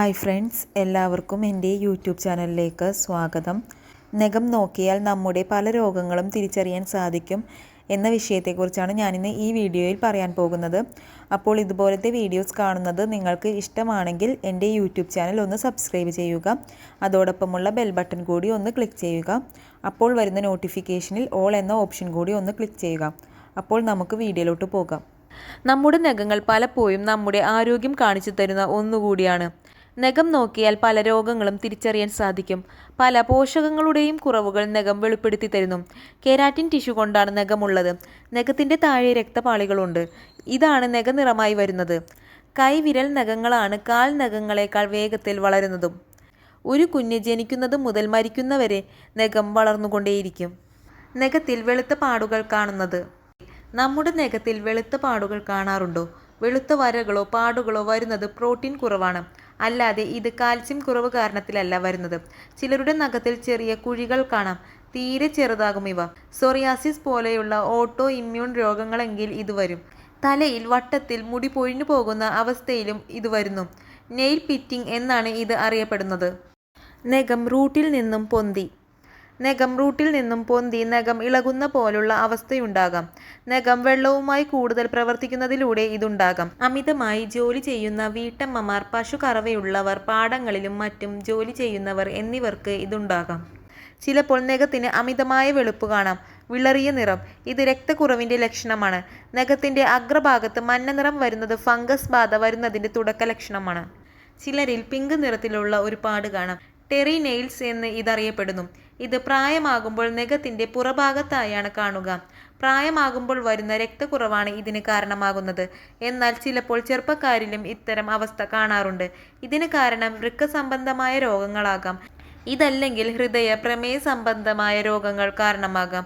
Hi friends എല്ലാവർക്കും എന്റെ YouTube ചാനലിലേക്ക് സ്വാഗതം. നഖം നോക്കിയാൽ നമ്മുടെ പല രോഗങ്ങളും തിരിച്ചറിയാൻ സാധിക്കും എന്ന വിഷയത്തെക്കുറിച്ചാണ് ഞാനിന്ന് ഈ വീഡിയോയിൽ പറയാൻ പോകുന്നത്. അപ്പോൾ ഇതുപോലത്തെ വീഡിയോസ് കാണുന്നത് നിങ്ങൾക്ക് ഇഷ്ടമാണെങ്കിൽ എന്റെ യൂട്യൂബ് ചാനൽ ഒന്ന് സബ്സ്ക്രൈബ് ചെയ്യുക. അതോടൊപ്പമുള്ള ബെൽ ബട്ടൺ കൂടി ഒന്ന് ക്ലിക്ക് ചെയ്യുക. അപ്പോൾ വരുന്ന നോട്ടിഫിക്കേഷനിൽ ഓൾ എന്ന ഓപ്ഷൻ കൂടി ഒന്ന് ക്ലിക്ക് ചെയ്യുക. അപ്പോൾ നമുക്ക് വീഡിയോയിലോട്ട് പോകാം. നമ്മുടെ നഖങ്ങൾ പലപ്പോഴും നമ്മുടെ ആരോഗ്യം കാണിച്ചു തരുന്ന ഒന്നുകൂടിയാണ്. നഖം നോക്കിയാൽ പല രോഗങ്ങളും തിരിച്ചറിയാൻ സാധിക്കും. പല പോഷകങ്ങളുടെയും കുറവുകൾ നഖം വെളിപ്പെടുത്തി തരുന്നു. കെരാറ്റിൻ ടിഷ്യൂ കൊണ്ടാണ് നഖമുള്ളത് നഖത്തിന്റെ താഴെ രക്തപാളികളുണ്ട്. ഇതാണ് നഖനിറമായി വരുന്നത്. കൈവിരൽ നഖങ്ങളാണ് കാൽ നഖങ്ങളെക്കാൾ വേഗത്തിൽ വളരുന്നതും. ഒരു കുഞ്ഞ് ജനിക്കുന്നത് മുതൽ മരിക്കുന്നവരെ നഖം വളർന്നുകൊണ്ടേയിരിക്കും. നഖത്തിൽ വെളുത്ത പാടുകൾ കാണുന്നത്. നമ്മുടെ നഖത്തിൽ വെളുത്ത പാടുകൾ കാണാറുണ്ടോ? വെളുത്ത വരകളോ പാടുകളോ വരുന്നത് പ്രോട്ടീൻ കുറവാണ്. അല്ലാതെ ഇത് കാൽസ്യം കുറവ് കാരണത്തിലല്ല വരുന്നത്. ചിലരുടെ നഖത്തിൽ ചെറിയ കുഴികൾ കാണാം. തീരെ ചെറുതാകും ഇവ. സോറിയാസിസ് പോലെയുള്ള ഓട്ടോ ഇമ്മ്യൂൺ രോഗങ്ങളെങ്കിൽ ഇത് വരും. തലയിൽ വട്ടത്തിൽ മുടി പൊഴിഞ്ഞു പോകുന്ന അവസ്ഥയിലും ഇത് വരുന്നു. നെയിൽ പിറ്റിംഗ് എന്നാണ് ഇത് അറിയപ്പെടുന്നത്. നഖം റൂട്ടിൽ നിന്നും പൊന്തി. നഖം റൂട്ടിൽ നിന്നും പൊന്തി നഖം ഇളകുന്ന പോലുള്ള അവസ്ഥയുണ്ടാകാം. നഖം വെള്ളവുമായി കൂടുതൽ പ്രവർത്തിക്കുന്നതിലൂടെ ഇതുണ്ടാകാം. അമിതമായി ജോലി ചെയ്യുന്ന വീട്ടമ്മമാർ പശു കറവയുള്ളവർ പാടങ്ങളിലും മറ്റും ജോലി ചെയ്യുന്നവർ എന്നിവർക്ക് ഇതുണ്ടാകാം. ചിലപ്പോൾ നഖത്തിന് അമിതമായ വെളുപ്പ് കാണാം. വിളറിയ നിറം. ഇത് രക്തക്കുറവിന്റെ ലക്ഷണമാണ്. നഖത്തിന്റെ അഗ്രഭാഗത്ത് മഞ്ഞ നിറം വരുന്നത് ഫംഗസ് ബാധ വരുന്നതിന്റെ തുടക്ക ലക്ഷണമാണ് ചിലരിൽ പിങ്ക് നിറത്തിലുള്ള ഒരു പാട് കാണാം. ടെറി നെയിൽസ് എന്ന് ഇതറിയപ്പെടുന്നു. ഇത് പ്രായമാകുമ്പോൾ നഖത്തിന്റെ പുറഭാഗത്തായാണ് കാണുക. പ്രായമാകുമ്പോൾ വരുന്ന രക്തക്കുറവാണ് ഇതിന് കാരണമാകുന്നത്. എന്നാൽ ചിലപ്പോൾ ചെറുപ്പക്കാരിലും ഇത്തരം അവസ്ഥ കാണാറുണ്ട്. ഇതിന് കാരണം വൃക്ക സംബന്ധമായ രോഗങ്ങളാകാം. ഇതല്ലെങ്കിൽ ഹൃദയ പ്രമേയ സംബന്ധമായ രോഗങ്ങൾ കാരണമാകാം.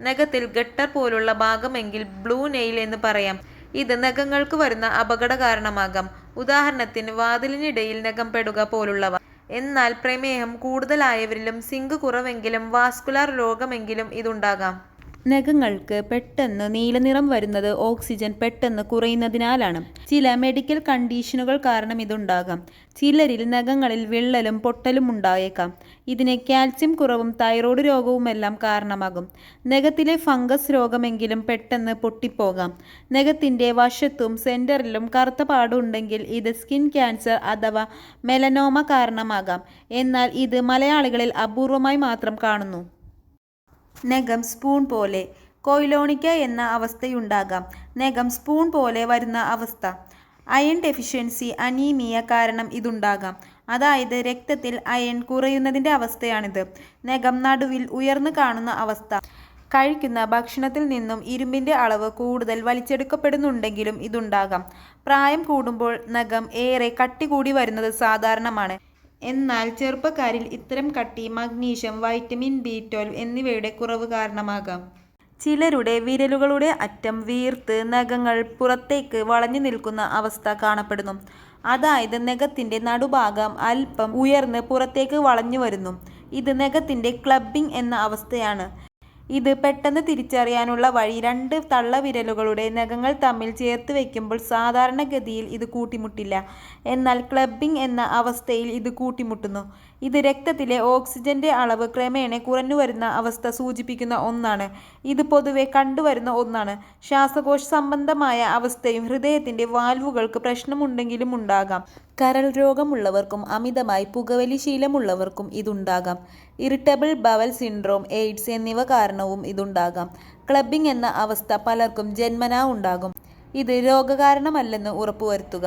നഖത്തിൽ ഗട്ടർ പോലുള്ള ഭാഗമെങ്കിൽ ബ്ലൂ നെയിൽ എന്ന് പറയാം. ഇത് നഖങ്ങൾക്ക് വരുന്ന അപകട കാരണമാകാം ഉദാഹരണത്തിന് വാതിലിനിടയിൽ നഖം പെടുക പോലുള്ളവ. എന്നാൽ പ്രമേഹം കൂടുതലായവരിലും സിങ്ക് കുറവെങ്കിലും വാസ്കുലാർ രോഗമെങ്കിലും ഇതുണ്ടാകാം. നഖങ്ങൾക്ക് പെട്ടെന്ന് നീലനിറം വരുന്നത് ഓക്സിജൻ പെട്ടെന്ന് കുറയുന്നതിനാലാണ്. ചില മെഡിക്കൽ കണ്ടീഷനുകൾ കാരണം ഇതുണ്ടാകാം. ചിലരിൽ നഖങ്ങളിൽ വിള്ളലും പൊട്ടലും ഉണ്ടായേക്കാം. ഇതിന് കാൽസ്യം കുറവും തൈറോയ്ഡ് രോഗവുമെല്ലാം കാരണമാകും. നഖത്തിലെ ഫംഗസ് രോഗമെങ്കിലും പെട്ടെന്ന് പൊട്ടിപ്പോകാം. നഖത്തിന്റെ വശത്തും സെന്ററിലും കറുത്ത പാടുണ്ടെങ്കിൽ ഇത് സ്കിൻ ക്യാൻസർ അഥവാ മെലനോമ കാരണമാകാം. എന്നാൽ ഇത് മലയാളികളിൽ അപൂർവമായി മാത്രം കാണുന്നു. നഖം സ്പൂൺ പോലെ കൊയിലോണിക്ക എന്ന അവസ്ഥയുണ്ടാകാം. നഖം സ്പൂൺ പോലെ വരുന്ന അവസ്ഥ. അയൺ ഡെഫിഷ്യൻസി അനീമിയ കാരണം ഇതുണ്ടാകാം. അതായത് രക്തത്തിൽ അയൺ കുറയുന്നതിന്റെ അവസ്ഥയാണിത്. നഖം നടുവിൽ ഉയർന്നു കാണുന്ന അവസ്ഥ. കഴിക്കുന്ന ഭക്ഷണത്തിൽ നിന്നും ഇരുമ്പിന്റെ അളവ് കൂടുതൽ വലിച്ചെടുക്കപ്പെടുന്നുണ്ടെങ്കിലും ഇതുണ്ടാകാം. പ്രായം കൂടുമ്പോൾ നഖം ഏറെ കട്ടി കൂടി വരുന്നത് സാധാരണമാണ്. എന്നാൽ ചെറുപ്പക്കാരിൽ ഇത്തരം കട്ടി മഗ്നീഷ്യം വൈറ്റമിൻ ബി ട്വൽവ് എന്നിവയുടെ കുറവ് കാരണമാകാം. ചിലരുടെ വിരലുകളുടെ അറ്റം വീർത്ത് നഖങ്ങൾ പുറത്തേക്ക് വളഞ്ഞു നിൽക്കുന്ന അവസ്ഥ കാണപ്പെടുന്നു. അതായത് നഖത്തിന്റെ നടുഭാഗം അല്പം ഉയർന്ന് പുറത്തേക്ക് വളഞ്ഞു വരുന്നു. ഇത് നഖത്തിന്റെ ക്ലബിംഗ് എന്ന അവസ്ഥയാണ്. ഇത് പെട്ടെന്ന് തിരിച്ചറിയാനുള്ള വഴി രണ്ട് തള്ളവിരലുകളുടെ നഖങ്ങൾ തമ്മിൽ ചേർത്ത് വയ്ക്കുമ്പോൾ സാധാരണഗതിയിൽ ഇത് കൂട്ടിമുട്ടില്ല. എന്നാൽ ക്ലബിംഗ് എന്ന അവസ്ഥയിൽ ഇത് കൂട്ടിമുട്ടുന്നു. ഇത് രക്തത്തിലെ ഓക്സിജന്റെ അളവ് ക്രമേണ കുറഞ്ഞു വരുന്ന അവസ്ഥ സൂചിപ്പിക്കുന്ന ഒന്നാണ്. ഇത് പൊതുവെ കണ്ടുവരുന്ന ഒന്നാണ്. ശ്വാസകോശ സംബന്ധമായ അവസ്ഥയും ഹൃദയത്തിന്റെ വാൽവുകൾക്ക് പ്രശ്നമുണ്ടെങ്കിലും ഉണ്ടാകാം. കരൾ രോഗമുള്ളവർക്കും അമിതമായി പുകവലി ശീലമുള്ളവർക്കും ഇതുണ്ടാകാം. ഇറിറ്റബിൾ ബവൽ സിൻഡ്രോം എയ്ഡ്സ് എന്നിവ കാരണവും ഇതുണ്ടാകാം. ക്ലബിംഗ് എന്ന അവസ്ഥ പലർക്കും ജന്മനാ ഉണ്ടാകും. ഇത് രോഗകാരണമല്ലെന്ന് ഉറപ്പുവരുത്തുക.